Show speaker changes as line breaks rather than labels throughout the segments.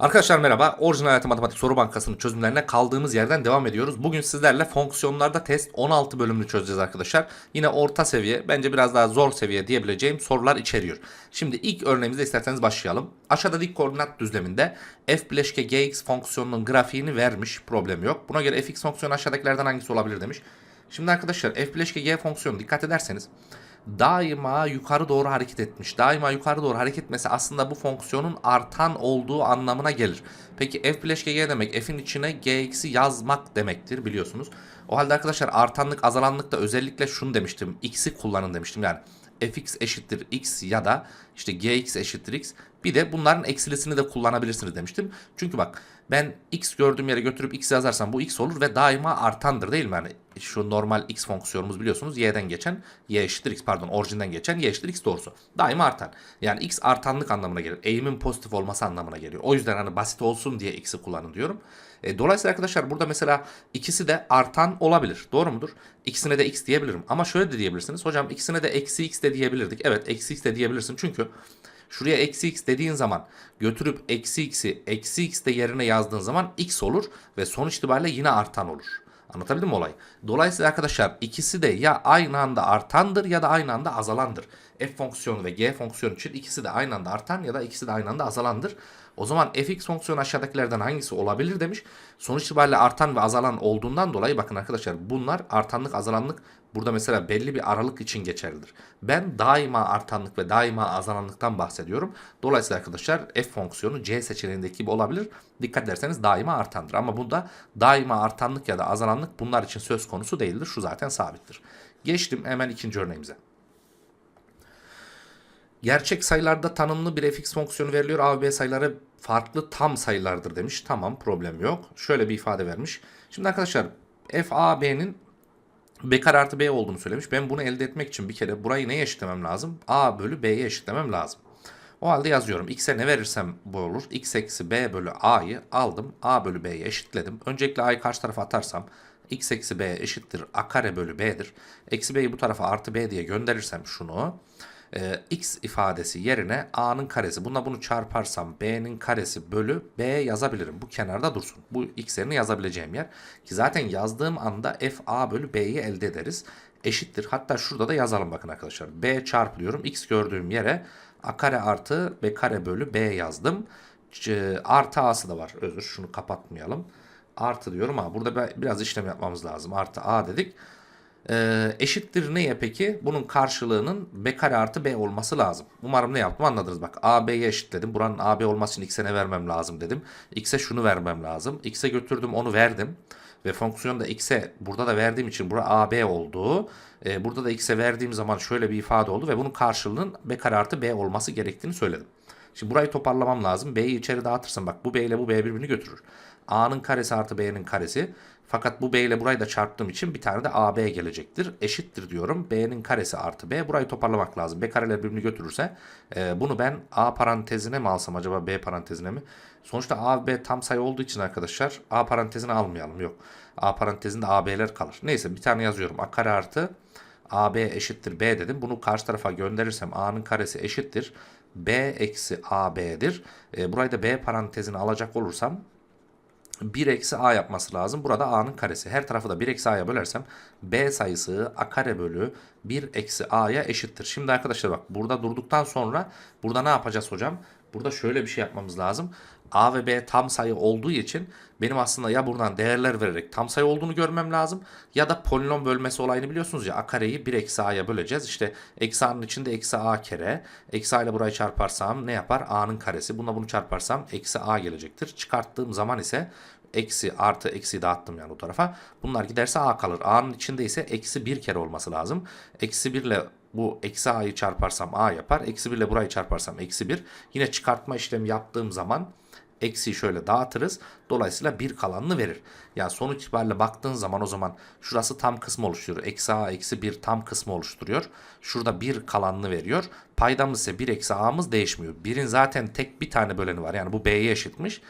Arkadaşlar merhaba. Orijinal Hayatı Matematik Soru Bankası'nın çözümlerine kaldığımız yerden devam ediyoruz. Bugün sizlerle fonksiyonlarda test 16 bölümünü çözeceğiz arkadaşlar. Yine orta seviye, bence biraz daha zor seviye diyebileceğim sorular içeriyor. Şimdi ilk örneğimizde isterseniz başlayalım. Aşağıda dik koordinat düzleminde f bileşke gx fonksiyonunun grafiğini vermiş. Problem yok. Buna göre fx fonksiyonu aşağıdakilerden hangisi olabilir demiş. Şimdi arkadaşlar f bileşke g fonksiyonu dikkat ederseniz daima yukarı doğru hareket etmiş. Daima yukarı doğru hareket etmesi aslında bu fonksiyonun artan olduğu anlamına gelir. Peki f bileşke g demek f'in içine gx'i yazmak demektir biliyorsunuz. O halde arkadaşlar artanlık azalanlıkta özellikle şunu demiştim. x'i kullanın demiştim yani fx eşittir x ya da işte gx eşittir x. Bir de bunların eksilisini de kullanabilirsiniz demiştim. Çünkü bak ben x gördüğüm yere götürüp x yazarsam bu x olur ve daima artandır değil mi? Yani şu normal x fonksiyonumuz biliyorsunuz y'den geçen y eşittir x pardon orijinden geçen y eşittir x doğrusu. Daima artan. Yani x artanlık anlamına gelir. Eğimin pozitif olması anlamına geliyor. O yüzden hani basit olsun diye x'i kullanın diyorum. E, dolayısıyla arkadaşlar burada mesela ikisi de artan olabilir. Doğru mudur? İkisine de x diyebilirim. Ama şöyle de diyebilirsiniz. Hocam ikisine de eksi x de diyebilirdik. Evet eksi x de diyebilirsin. Çünkü şuraya eksi x dediğin zaman götürüp eksi x'i eksi x de yerine yazdığın zaman x olur ve sonuç itibariyle yine artan olur. Anlatabildim mi olayı? Dolayısıyla arkadaşlar ikisi de ya aynı anda artandır ya da aynı anda azalandır. F fonksiyonu ve G fonksiyonu için ikisi de aynı anda artan ya da ikisi de aynı anda azalandır. O zaman fx fonksiyonu aşağıdakilerden hangisi olabilir demiş. Sonuç itibariyle artan ve azalan olduğundan dolayı bakın arkadaşlar bunlar artanlık azalanlık burada mesela belli bir aralık için geçerlidir. Ben daima artanlık ve daima azalanlıktan bahsediyorum. Dolayısıyla arkadaşlar f fonksiyonu C seçeneğindeki gibi olabilir. Dikkat ederseniz daima artandır. Ama bunda daima artanlık ya da azalanlık bunlar için söz konusu değildir. Şu zaten sabittir. Geçtim hemen ikinci örneğimize. Gerçek sayılarda tanımlı bir fx fonksiyonu veriliyor. A ve B sayıları farklı tam sayılardır demiş. Tamam problem yok. Şöyle bir ifade vermiş. Şimdi arkadaşlar f a b'nin b kare artı b olduğunu söylemiş. Ben bunu elde etmek için bir kere burayı neye eşitlemem lazım? a bölü b'ye eşitlemem lazım. O halde yazıyorum. X'e ne verirsem bu olur. X eksi b bölü a'yı aldım. a bölü b'ye eşitledim. Öncelikle a'yı karşı tarafa atarsam x eksi b eşittir a kare bölü b'dir. Eksi b'yi bu tarafa artı b diye gönderirsem şunu e, x ifadesi yerine a'nın karesi. Bununla bunu çarparsam b'nin karesi bölü b yazabilirim. Bu kenarda dursun. Bu x'lerini yazabileceğim yer. Ki zaten yazdığım anda f a bölü b'yi elde ederiz. Eşittir. Hatta şurada da yazalım bakın arkadaşlar. b çarpılıyorum. x gördüğüm yere a kare artı b kare bölü b yazdım. C, artı a'sı da var. Özür şunu kapatmayalım. Artı diyorum ama burada biraz işlem yapmamız lazım. Artı a dedik. Ee, eşittir neye peki? Bunun karşılığının b kare artı b olması lazım. Umarım ne yaptım anladınız. Bak a b'ye eşitledim. Buranın a b olması için x'e ne vermem lazım dedim. x'e şunu vermem lazım. x'e götürdüm onu verdim. Ve fonksiyonu da x'e burada da verdiğim için bura a b oldu. Ee, burada da x'e verdiğim zaman şöyle bir ifade oldu. Ve bunun karşılığının b kare artı b olması gerektiğini söyledim. Şimdi burayı toparlamam lazım. B'yi içeri dağıtırsam bak bu b ile bu b birbirini götürür. a'nın karesi artı b'nin karesi. Fakat bu b ile burayı da çarptığım için bir tane de ab gelecektir. Eşittir diyorum. b'nin karesi artı b. Burayı toparlamak lazım. b kareler birbirini götürürse e, bunu ben a parantezine mi alsam acaba b parantezine mi? Sonuçta a b tam sayı olduğu için arkadaşlar a parantezine almayalım. Yok. a parantezinde ab'ler kalır. Neyse bir tane yazıyorum. a kare artı ab eşittir b dedim. Bunu karşı tarafa gönderirsem a'nın karesi eşittir. b eksi ab'dir. E, burayı da b parantezine alacak olursam 1 eksi a yapması lazım. Burada a'nın karesi. Her tarafı da 1 eksi a'ya bölersem b sayısı a kare bölü 1 eksi a'ya eşittir. Şimdi arkadaşlar bak burada durduktan sonra burada ne yapacağız hocam? Burada şöyle bir şey yapmamız lazım. A ve B tam sayı olduğu için benim aslında ya buradan değerler vererek tam sayı olduğunu görmem lazım ya da polinom bölmesi olayını biliyorsunuz ya a kareyi 1 eksi a'ya böleceğiz. İşte eksi a'nın içinde eksi a kere. Eksi a ile burayı çarparsam ne yapar? a'nın karesi. Bununla bunu çarparsam eksi a gelecektir. Çıkarttığım zaman ise eksi artı eksi dağıttım yani o tarafa. Bunlar giderse a kalır. a'nın içinde ise eksi bir kere olması lazım. Eksi 1 ile bu eksi a'yı çarparsam a yapar. Eksi 1 ile burayı çarparsam eksi 1. Yine çıkartma işlemi yaptığım zaman eksiyi şöyle dağıtırız. Dolayısıyla bir kalanını verir. Yani sonuç itibariyle baktığın zaman o zaman şurası tam kısmı oluşturuyor. Eksi a eksi bir tam kısmı oluşturuyor. Şurada bir kalanını veriyor. paydamız ise 1 eksi a'mız değişmiyor. 1'in zaten tek bir tane böleni var. Yani bu b'ye eşitmiş.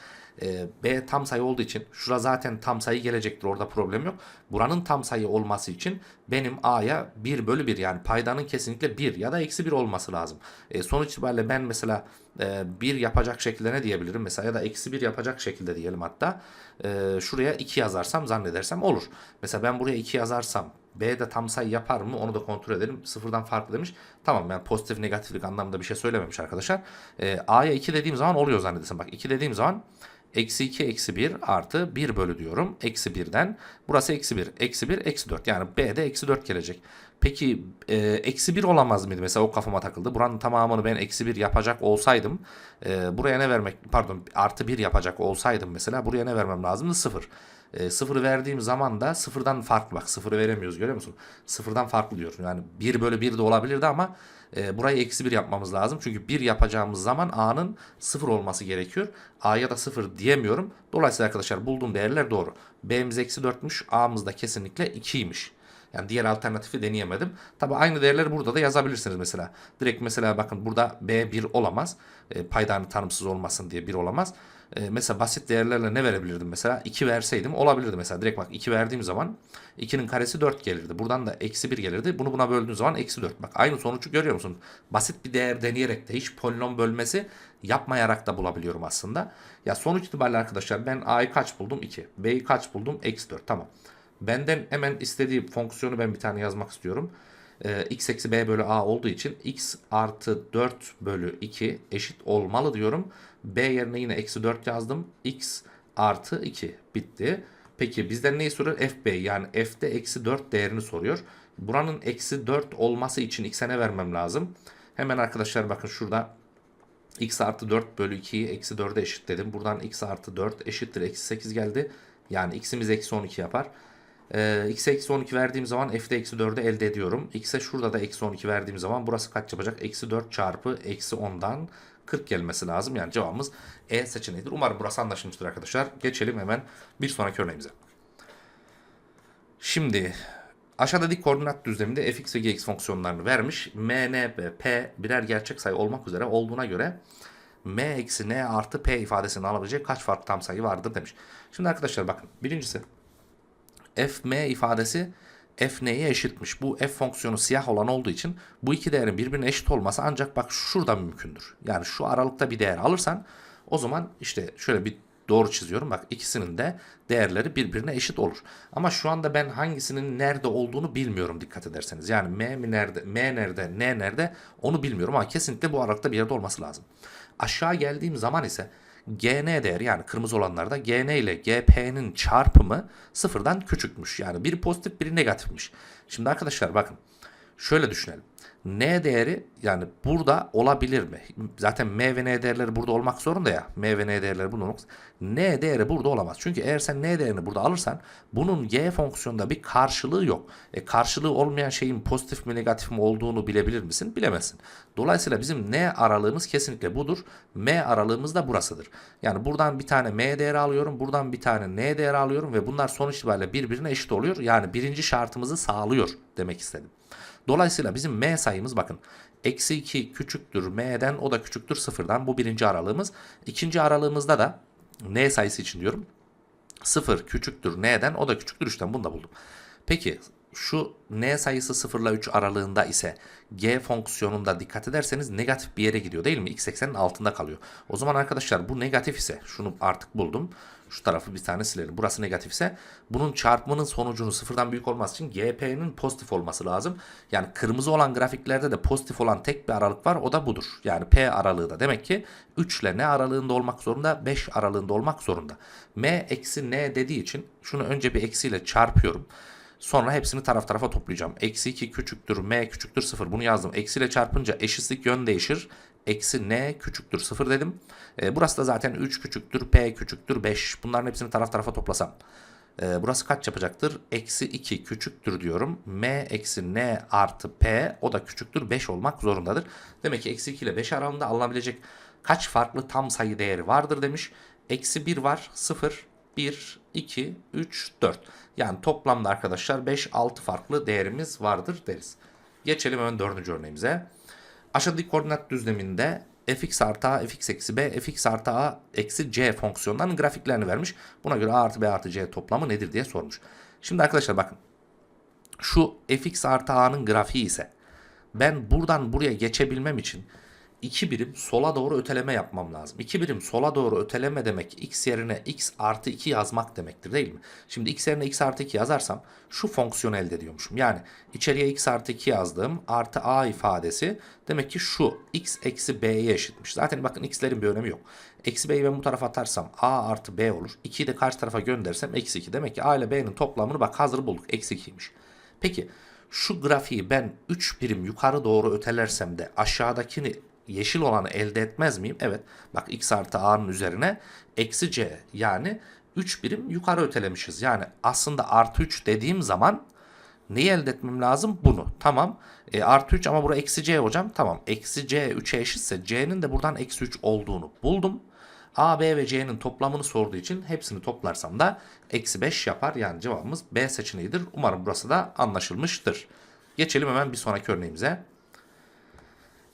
E, B tam sayı olduğu için şura zaten tam sayı gelecektir orada problem yok. Buranın tam sayı olması için benim A'ya 1 bölü 1 yani paydanın kesinlikle 1 ya da eksi 1 olması lazım. E, sonuç itibariyle ben mesela e, 1 yapacak şekilde ne diyebilirim mesela ya da eksi 1 yapacak şekilde diyelim hatta. E, şuraya 2 yazarsam zannedersem olur. Mesela ben buraya 2 yazarsam B de tam sayı yapar mı onu da kontrol edelim. Sıfırdan farklı demiş. Tamam yani pozitif negatiflik anlamında bir şey söylememiş arkadaşlar. E, A'ya 2 dediğim zaman oluyor zannedersem. Bak 2 dediğim zaman Eksi 2 eksi 1 artı 1 bölü diyorum. Eksi 1'den. Burası eksi 1. Eksi 1 eksi 4. Yani B'de eksi 4 gelecek. Peki e, eksi 1 olamaz mıydı? Mesela o kafama takıldı. Buranın tamamını ben eksi 1 yapacak olsaydım. E, buraya ne vermek pardon artı 1 yapacak olsaydım mesela. Buraya ne vermem lazımdı? 0. E, sıfırı verdiğim zaman da sıfırdan farklı bak sıfırı veremiyoruz görüyor musun? Sıfırdan farklı diyor. Yani 1 bölü 1 de olabilirdi ama e, burayı eksi 1 yapmamız lazım. Çünkü 1 yapacağımız zaman A'nın 0 olması gerekiyor. A'ya da 0 diyemiyorum. Dolayısıyla arkadaşlar bulduğum değerler doğru. B'miz eksi 4'müş. A'mız da kesinlikle 2'ymiş. Yani diğer alternatifi deneyemedim. Tabi aynı değerleri burada da yazabilirsiniz mesela. Direkt mesela bakın burada B 1 olamaz. E, paydanı tanımsız olmasın diye 1 olamaz. E, mesela basit değerlerle ne verebilirdim mesela? 2 verseydim olabilirdi mesela. Direkt bak 2 verdiğim zaman 2'nin karesi 4 gelirdi. Buradan da eksi 1 gelirdi. Bunu buna böldüğün zaman eksi 4. Bak aynı sonucu görüyor musun? Basit bir değer deneyerek de hiç polinom bölmesi yapmayarak da bulabiliyorum aslında. Ya sonuç itibariyle arkadaşlar ben A'yı kaç buldum? 2. B'yi kaç buldum? Eksi 4. Tamam. Benden hemen istediği fonksiyonu ben bir tane yazmak istiyorum. Ee, x eksi b bölü a olduğu için x artı 4 bölü 2 eşit olmalı diyorum. b yerine yine eksi 4 yazdım. x artı 2 bitti. Peki bizden neyi soruyor? fb yani f'de eksi 4 değerini soruyor. Buranın eksi 4 olması için x'e ne vermem lazım? Hemen arkadaşlar bakın şurada x artı 4 bölü 2'yi eksi 4'e eşitledim. Buradan x artı 4 eşittir eksi 8 geldi. Yani x'imiz eksi 12 yapar. Ee, x'e eksi 12 verdiğim zaman f'de eksi 4'ü elde ediyorum. x'e şurada da eksi 12 verdiğim zaman burası kaç yapacak? Eksi 4 çarpı eksi 10'dan 40 gelmesi lazım. Yani cevabımız E seçeneğidir. Umarım burası anlaşılmıştır arkadaşlar. Geçelim hemen bir sonraki örneğimize. Şimdi aşağıda dik koordinat düzleminde fx ve gx fonksiyonlarını vermiş. m, n ve p birer gerçek sayı olmak üzere olduğuna göre m eksi n artı p ifadesini alabilecek kaç farklı tam sayı vardır demiş. Şimdi arkadaşlar bakın birincisi fm ifadesi f neye eşitmiş? Bu f fonksiyonu siyah olan olduğu için bu iki değerin birbirine eşit olması ancak bak şurada mümkündür. Yani şu aralıkta bir değer alırsan o zaman işte şöyle bir doğru çiziyorum. Bak ikisinin de değerleri birbirine eşit olur. Ama şu anda ben hangisinin nerede olduğunu bilmiyorum dikkat ederseniz. Yani m mi nerede, m nerede, n nerede onu bilmiyorum ama kesinlikle bu aralıkta bir yerde olması lazım. Aşağı geldiğim zaman ise GN değeri yani kırmızı olanlarda GN ile GP'nin çarpımı sıfırdan küçükmüş. Yani biri pozitif biri negatifmiş. Şimdi arkadaşlar bakın şöyle düşünelim. N değeri yani burada olabilir mi? Zaten M ve N değerleri burada olmak zorunda ya. M ve N değerleri burada olmak N değeri burada olamaz. Çünkü eğer sen N değerini burada alırsan bunun G fonksiyonunda bir karşılığı yok. E, karşılığı olmayan şeyin pozitif mi negatif mi olduğunu bilebilir misin? Bilemezsin. Dolayısıyla bizim N aralığımız kesinlikle budur. M aralığımız da burasıdır. Yani buradan bir tane M değeri alıyorum. Buradan bir tane N değeri alıyorum ve bunlar sonuç itibariyle birbirine eşit oluyor. Yani birinci şartımızı sağlıyor demek istedim. Dolayısıyla bizim m sayımız bakın eksi 2 küçüktür m'den o da küçüktür sıfırdan bu birinci aralığımız. İkinci aralığımızda da n sayısı için diyorum 0 küçüktür n'den o da küçüktür 3'ten bunu da buldum. Peki şu n sayısı 0 ile 3 aralığında ise g fonksiyonunda dikkat ederseniz negatif bir yere gidiyor değil mi? x eksenin altında kalıyor. O zaman arkadaşlar bu negatif ise şunu artık buldum. Şu tarafı bir tane silelim. Burası negatif ise bunun çarpımının sonucunu sıfırdan büyük olması için GP'nin pozitif olması lazım. Yani kırmızı olan grafiklerde de pozitif olan tek bir aralık var. O da budur. Yani P aralığı da demek ki 3 ile N aralığında olmak zorunda 5 aralığında olmak zorunda. M eksi N dediği için şunu önce bir eksiyle çarpıyorum. Sonra hepsini taraf tarafa toplayacağım. Eksi 2 küçüktür m küçüktür 0 bunu yazdım. Eksiyle çarpınca eşitlik yön değişir. Eksi n küçüktür 0 dedim. E, burası da zaten 3 küçüktür p küçüktür 5. Bunların hepsini taraf tarafa toplasam. E, burası kaç yapacaktır? Eksi 2 küçüktür diyorum. m eksi n artı p o da küçüktür 5 olmak zorundadır. Demek ki eksi 2 ile 5 aralığında alınabilecek kaç farklı tam sayı değeri vardır demiş. Eksi 1 var 0 1, 2, 3, 4. Yani toplamda arkadaşlar 5, 6 farklı değerimiz vardır deriz. Geçelim hemen dördüncü örneğimize. Aşağıdaki koordinat düzleminde fx artı a, fx eksi b, fx artı a eksi c fonksiyonlarının grafiklerini vermiş. Buna göre a artı b artı c toplamı nedir diye sormuş. Şimdi arkadaşlar bakın. Şu fx artı a'nın grafiği ise ben buradan buraya geçebilmem için 2 birim sola doğru öteleme yapmam lazım. 2 birim sola doğru öteleme demek x yerine x artı 2 yazmak demektir değil mi? Şimdi x yerine x artı 2 yazarsam şu fonksiyonu elde ediyormuşum. Yani içeriye x artı 2 yazdığım artı a ifadesi demek ki şu x eksi b'ye eşitmiş. Zaten bakın x'lerin bir önemi yok. Eksi b'yi ben bu tarafa atarsam a artı b olur. 2'yi de karşı tarafa gönderirsem eksi 2. Demek ki a ile b'nin toplamını bak hazır bulduk. Eksi 2'ymiş. Peki şu grafiği ben 3 birim yukarı doğru ötelersem de aşağıdakini yeşil olanı elde etmez miyim? Evet. Bak x artı a'nın üzerine eksi c yani 3 birim yukarı ötelemişiz. Yani aslında artı 3 dediğim zaman neyi elde etmem lazım? Bunu. Tamam. E, artı 3 ama bura eksi c hocam. Tamam. Eksi c 3'e eşitse c'nin de buradan eksi 3 olduğunu buldum. A, B ve C'nin toplamını sorduğu için hepsini toplarsam da eksi 5 yapar. Yani cevabımız B seçeneğidir. Umarım burası da anlaşılmıştır. Geçelim hemen bir sonraki örneğimize.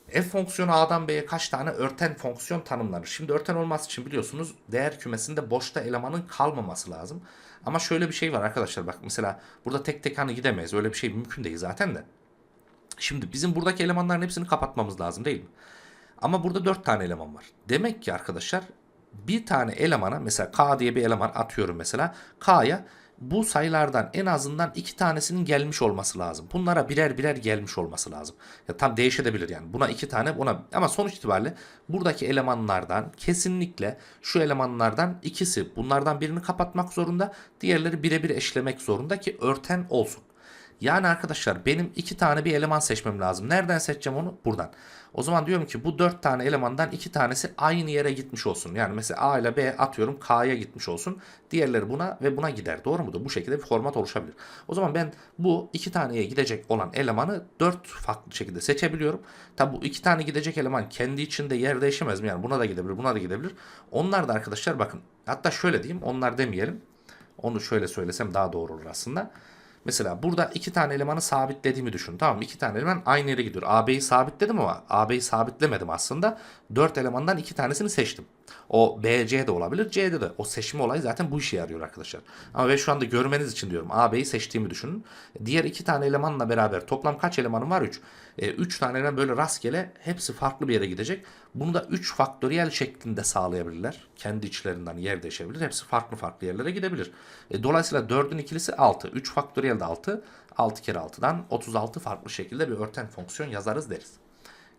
F fonksiyonu A'dan B'ye kaç tane örten fonksiyon tanımlanır? Şimdi örten olması için biliyorsunuz değer kümesinde boşta elemanın kalmaması lazım. Ama şöyle bir şey var arkadaşlar bak mesela burada tek tek hani gidemeyiz. Öyle bir şey mümkün değil zaten de. Şimdi bizim buradaki elemanların hepsini kapatmamız lazım değil mi? Ama burada 4 tane eleman var. Demek ki arkadaşlar bir tane elemana mesela K diye bir eleman atıyorum mesela. K'ya bu sayılardan en azından iki tanesinin gelmiş olması lazım. Bunlara birer birer gelmiş olması lazım. Ya tam değişebilir yani. Buna iki tane buna ama sonuç itibariyle buradaki elemanlardan kesinlikle şu elemanlardan ikisi bunlardan birini kapatmak zorunda. Diğerleri birebir eşlemek zorunda ki örten olsun. Yani arkadaşlar benim iki tane bir eleman seçmem lazım. Nereden seçeceğim onu? Buradan. O zaman diyorum ki bu dört tane elemandan iki tanesi aynı yere gitmiş olsun. Yani mesela A ile B atıyorum K'ya gitmiş olsun. Diğerleri buna ve buna gider. Doğru mudur? Bu şekilde bir format oluşabilir. O zaman ben bu iki taneye gidecek olan elemanı dört farklı şekilde seçebiliyorum. Tabi bu iki tane gidecek eleman kendi içinde yer değişemez mi? Yani buna da gidebilir, buna da gidebilir. Onlar da arkadaşlar bakın. Hatta şöyle diyeyim. Onlar demeyelim. Onu şöyle söylesem daha doğru olur aslında. Mesela burada iki tane elemanı sabitlediğimi düşün. Tamam? İki tane eleman aynı yere gidiyor. AB'yi sabitledim ama AB'yi sabitlemedim aslında. Dört elemandan iki tanesini seçtim. O B, C de olabilir, C'de de. O seçme olayı zaten bu işe yarıyor arkadaşlar. Ama ben şu anda görmeniz için diyorum. AB'yi seçtiğimi düşünün. Diğer iki tane elemanla beraber toplam kaç elemanım var? 3. 3 tane eleman böyle rastgele hepsi farklı bir yere gidecek. Bunu da 3 faktöriyel şeklinde sağlayabilirler. Kendi içlerinden yer değişebilir. Hepsi farklı farklı yerlere gidebilir. E, dolayısıyla 4'ün ikilisi 6. 3 faktöriyel de 6. 6 kere 6'dan 36 farklı şekilde bir örten fonksiyon yazarız deriz.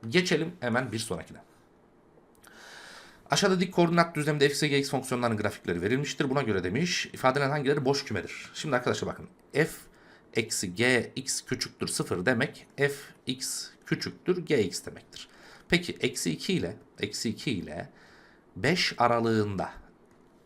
Geçelim hemen bir sonrakine. Aşağıda dik koordinat düzleminde f, g, x fonksiyonlarının grafikleri verilmiştir. Buna göre demiş ifadelen hangileri boş kümedir? Şimdi arkadaşlar bakın f eksi g x küçüktür 0 demek f x küçüktür g x demektir. Peki eksi 2 ile eksi 2 ile 5 aralığında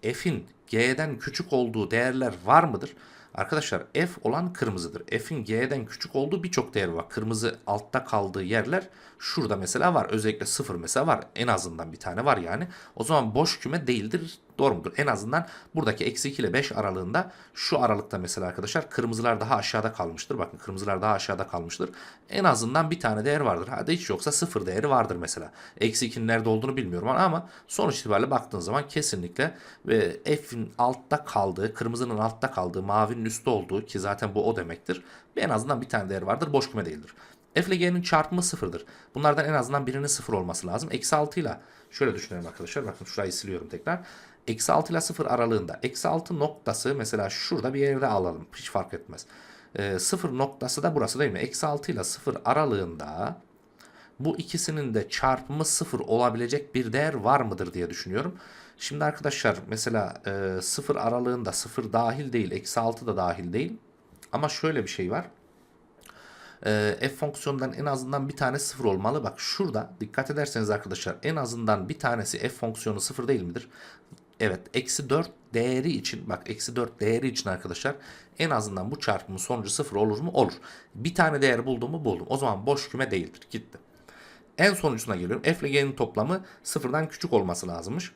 f'in g'den küçük olduğu değerler var mıdır? Arkadaşlar f olan kırmızıdır. F'in g'den küçük olduğu birçok değer var. Kırmızı altta kaldığı yerler şurada mesela var. Özellikle 0 mesela var. En azından bir tane var yani. O zaman boş küme değildir. Doğru mudur? En azından buradaki eksi 2 ile 5 aralığında şu aralıkta mesela arkadaşlar kırmızılar daha aşağıda kalmıştır. Bakın kırmızılar daha aşağıda kalmıştır. En azından bir tane değer vardır. Hadi hiç yoksa 0 değeri vardır mesela. Eksi 2'nin nerede olduğunu bilmiyorum ama sonuç itibariyle baktığın zaman kesinlikle F'in altta kaldığı, kırmızının altta kaldığı, mavinin üstte olduğu ki zaten bu o demektir. En azından bir tane değer vardır. Boş küme değildir. F ile G'nin çarpımı sıfırdır. Bunlardan en azından birinin sıfır olması lazım. Eksi 6 ile şöyle düşünelim arkadaşlar. Bakın şurayı siliyorum tekrar. Eksi 6 ile 0 aralığında. Eksi 6 noktası mesela şurada bir yerde alalım. Hiç fark etmez. E, 0 noktası da burası değil mi? Eksi 6 ile 0 aralığında bu ikisinin de çarpımı 0 olabilecek bir değer var mıdır diye düşünüyorum. Şimdi arkadaşlar mesela e, 0 aralığında 0 dahil değil. Eksi 6 da dahil değil. Ama şöyle bir şey var e, f fonksiyonundan en azından bir tane sıfır olmalı. Bak şurada dikkat ederseniz arkadaşlar en azından bir tanesi f fonksiyonu sıfır değil midir? Evet eksi 4 değeri için bak eksi 4 değeri için arkadaşlar en azından bu çarpımın sonucu sıfır olur mu? Olur. Bir tane değer buldum mu? Buldum. O zaman boş küme değildir. Gitti. En sonucuna geliyorum. F ile G'nin toplamı sıfırdan küçük olması lazımmış.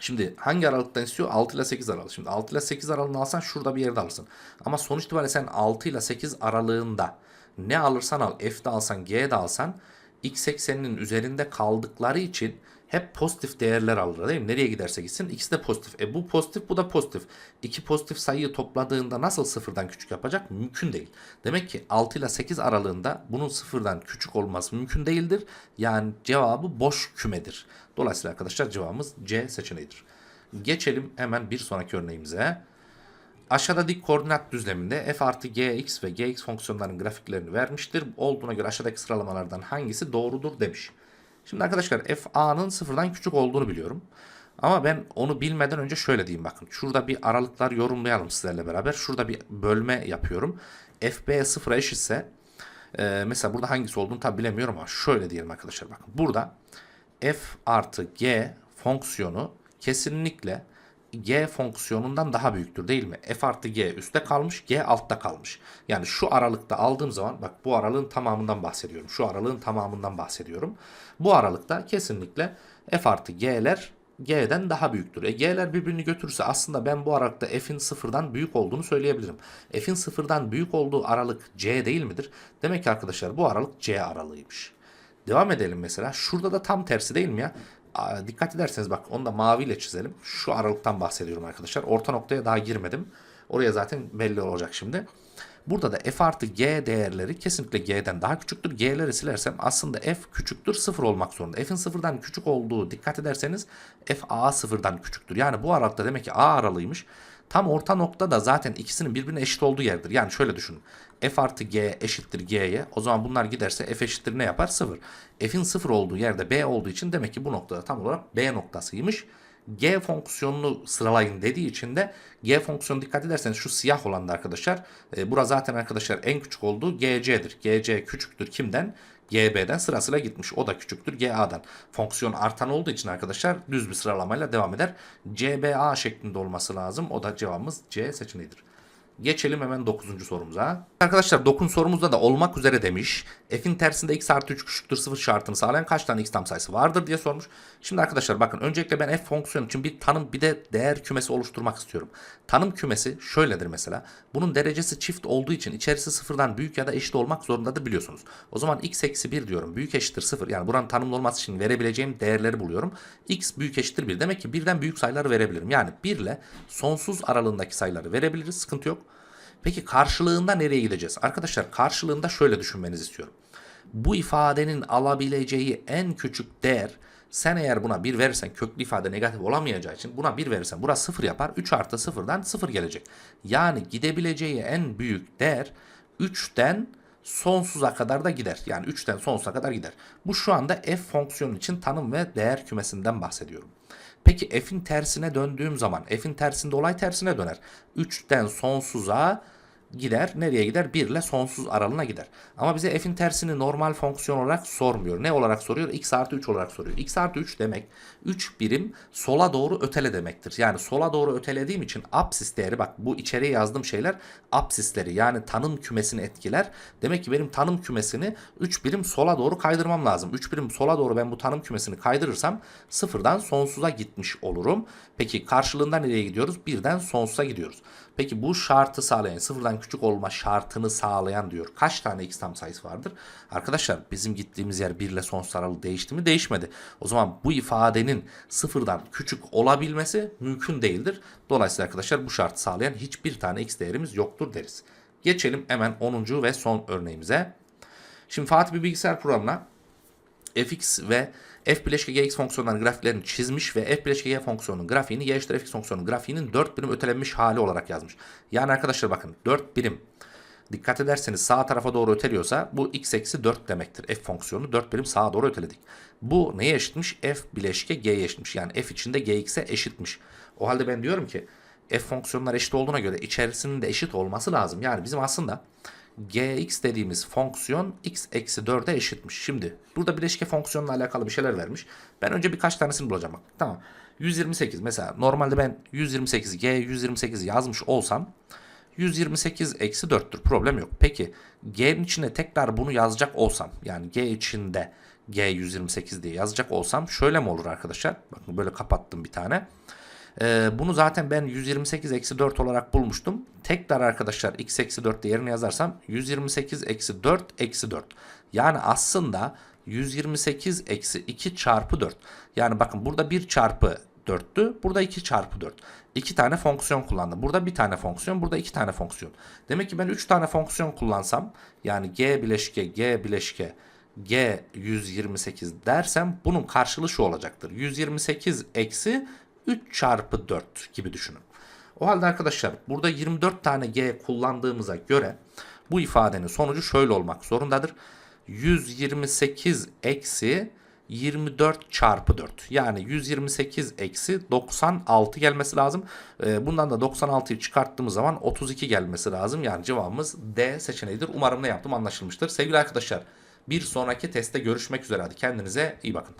Şimdi hangi aralıktan istiyor? 6 ile 8 aralık. Şimdi 6 ile 8 aralığını alsan şurada bir yerde alırsın. Ama sonuç itibariyle sen 6 ile 8 aralığında ne alırsan al F'de alsan G'de alsan x ekseninin üzerinde kaldıkları için hep pozitif değerler alır değil mi? Nereye giderse gitsin ikisi de pozitif. E bu pozitif bu da pozitif. İki pozitif sayıyı topladığında nasıl sıfırdan küçük yapacak? Mümkün değil. Demek ki 6 ile 8 aralığında bunun sıfırdan küçük olması mümkün değildir. Yani cevabı boş kümedir. Dolayısıyla arkadaşlar cevabımız C seçeneğidir. Geçelim hemen bir sonraki örneğimize. Aşağıda dik koordinat düzleminde f artı gx ve gx fonksiyonlarının grafiklerini vermiştir. Olduğuna göre aşağıdaki sıralamalardan hangisi doğrudur demiş. Şimdi arkadaşlar f a'nın sıfırdan küçük olduğunu biliyorum. Ama ben onu bilmeden önce şöyle diyeyim bakın. Şurada bir aralıklar yorumlayalım sizlerle beraber. Şurada bir bölme yapıyorum. f b sıfıra eşitse e, mesela burada hangisi olduğunu tabi bilemiyorum ama şöyle diyelim arkadaşlar bakın. Burada f artı g fonksiyonu kesinlikle g fonksiyonundan daha büyüktür değil mi? f artı g üstte kalmış, g altta kalmış. Yani şu aralıkta aldığım zaman bak bu aralığın tamamından bahsediyorum. Şu aralığın tamamından bahsediyorum. Bu aralıkta kesinlikle f artı g'ler g'den daha büyüktür. E g'ler birbirini götürürse aslında ben bu aralıkta f'in sıfırdan büyük olduğunu söyleyebilirim. f'in sıfırdan büyük olduğu aralık c değil midir? Demek ki arkadaşlar bu aralık c aralığıymış. Devam edelim mesela. Şurada da tam tersi değil mi ya? Dikkat ederseniz bak onu da maviyle çizelim. Şu aralıktan bahsediyorum arkadaşlar. Orta noktaya daha girmedim. Oraya zaten belli olacak şimdi. Burada da f artı g değerleri kesinlikle g'den daha küçüktür. G'leri silersem aslında f küçüktür sıfır olmak zorunda. f'in sıfırdan küçük olduğu dikkat ederseniz f a sıfırdan küçüktür. Yani bu aralıkta demek ki a aralığıymış. Tam orta nokta da zaten ikisinin birbirine eşit olduğu yerdir. Yani şöyle düşünün. F artı G eşittir G'ye. O zaman bunlar giderse F eşittir ne yapar? 0. F'in 0 olduğu yerde B olduğu için demek ki bu noktada tam olarak B noktasıymış. G fonksiyonunu sıralayın dediği için de G fonksiyonu dikkat ederseniz şu siyah olan da arkadaşlar. E, bura zaten arkadaşlar en küçük olduğu GC'dir. GC küçüktür kimden? GB'den sırasıyla gitmiş. O da küçüktür GA'dan. Fonksiyon artan olduğu için arkadaşlar düz bir sıralamayla devam eder. CBA şeklinde olması lazım. O da cevabımız C seçeneğidir. Geçelim hemen 9. sorumuza. Arkadaşlar 9. sorumuzda da olmak üzere demiş. F'in tersinde x artı 3 küçüktür 0 şartını sağlayan kaç tane x tam sayısı vardır diye sormuş. Şimdi arkadaşlar bakın öncelikle ben f fonksiyonu için bir tanım bir de değer kümesi oluşturmak istiyorum. Tanım kümesi şöyledir mesela. Bunun derecesi çift olduğu için içerisi sıfırdan büyük ya da eşit olmak zorundadır biliyorsunuz. O zaman x eksi 1 diyorum. Büyük eşittir 0. Yani buranın tanımlı olması için verebileceğim değerleri buluyorum. x büyük eşittir 1. Demek ki birden büyük sayıları verebilirim. Yani 1 ile sonsuz aralığındaki sayıları verebiliriz. Sıkıntı yok. Peki karşılığında nereye gideceğiz? Arkadaşlar karşılığında şöyle düşünmenizi istiyorum. Bu ifadenin alabileceği en küçük değer sen eğer buna 1 verirsen köklü ifade negatif olamayacağı için buna 1 verirsen burası 0 yapar. 3 artı 0'dan 0 gelecek. Yani gidebileceği en büyük değer 3'ten sonsuza kadar da gider. Yani 3'ten sonsuza kadar gider. Bu şu anda f fonksiyonu için tanım ve değer kümesinden bahsediyorum. Peki f'in tersine döndüğüm zaman f'in tersinde olay tersine döner. 3'ten sonsuza gider. Nereye gider? 1 ile sonsuz aralığına gider. Ama bize f'in tersini normal fonksiyon olarak sormuyor. Ne olarak soruyor? x artı 3 olarak soruyor. x artı 3 demek 3 birim sola doğru ötele demektir. Yani sola doğru ötelediğim için apsis değeri bak bu içeriye yazdığım şeyler apsisleri yani tanım kümesini etkiler. Demek ki benim tanım kümesini 3 birim sola doğru kaydırmam lazım. 3 birim sola doğru ben bu tanım kümesini kaydırırsam sıfırdan sonsuza gitmiş olurum. Peki karşılığında nereye gidiyoruz? Birden sonsuza gidiyoruz. Peki bu şartı sağlayan sıfırdan küçük olma şartını sağlayan diyor. Kaç tane x tam sayısı vardır? Arkadaşlar bizim gittiğimiz yer 1 ile sonsuz aralığı değişti mi? Değişmedi. O zaman bu ifadenin sıfırdan küçük olabilmesi mümkün değildir. Dolayısıyla arkadaşlar bu şartı sağlayan hiçbir tane x değerimiz yoktur deriz. Geçelim hemen 10. ve son örneğimize. Şimdi Fatih bir bilgisayar programına fx ve f bileşke gx fonksiyonlarının grafiklerini çizmiş ve f bileşke g fonksiyonunun grafiğini y eşittir fx fonksiyonunun grafiğinin 4 birim ötelenmiş hali olarak yazmış. Yani arkadaşlar bakın 4 birim dikkat ederseniz sağ tarafa doğru öteliyorsa bu x eksi 4 demektir. F fonksiyonu 4 birim sağa doğru öteledik. Bu neye eşitmiş? F bileşke g'ye eşitmiş. Yani f içinde gx'e eşitmiş. O halde ben diyorum ki f fonksiyonlar eşit olduğuna göre içerisinin de eşit olması lazım. Yani bizim aslında gx dediğimiz fonksiyon x eksi 4'e eşitmiş. Şimdi burada bileşke fonksiyonla alakalı bir şeyler vermiş. Ben önce birkaç tanesini bulacağım. Bak, tamam. 128 mesela normalde ben 128 g 128 yazmış olsam 128 eksi 4'tür problem yok. Peki g'nin içine tekrar bunu yazacak olsam yani g içinde g 128 diye yazacak olsam şöyle mi olur arkadaşlar? Bakın böyle kapattım bir tane. Ee, bunu zaten ben 128 eksi 4 olarak bulmuştum. Tekrar arkadaşlar x eksi 4 değerini yazarsam 128 eksi 4 eksi 4. Yani aslında 128 eksi 2 çarpı 4. Yani bakın burada 1 çarpı 4'tü. Burada 2 çarpı 4. 2 tane fonksiyon kullandım. Burada bir tane fonksiyon, burada 2 tane fonksiyon. Demek ki ben 3 tane fonksiyon kullansam yani g bileşke, g bileşke, g 128 dersem bunun karşılığı şu olacaktır. 128 eksi 3 çarpı 4 gibi düşünün. O halde arkadaşlar burada 24 tane g kullandığımıza göre bu ifadenin sonucu şöyle olmak zorundadır. 128 eksi 24 çarpı 4. Yani 128 eksi 96 gelmesi lazım. Ee, Bundan da 96'yı çıkarttığımız zaman 32 gelmesi lazım. Yani cevabımız D seçeneğidir. Umarım ne yaptım anlaşılmıştır. Sevgili arkadaşlar bir sonraki testte görüşmek üzere. Hadi kendinize iyi bakın.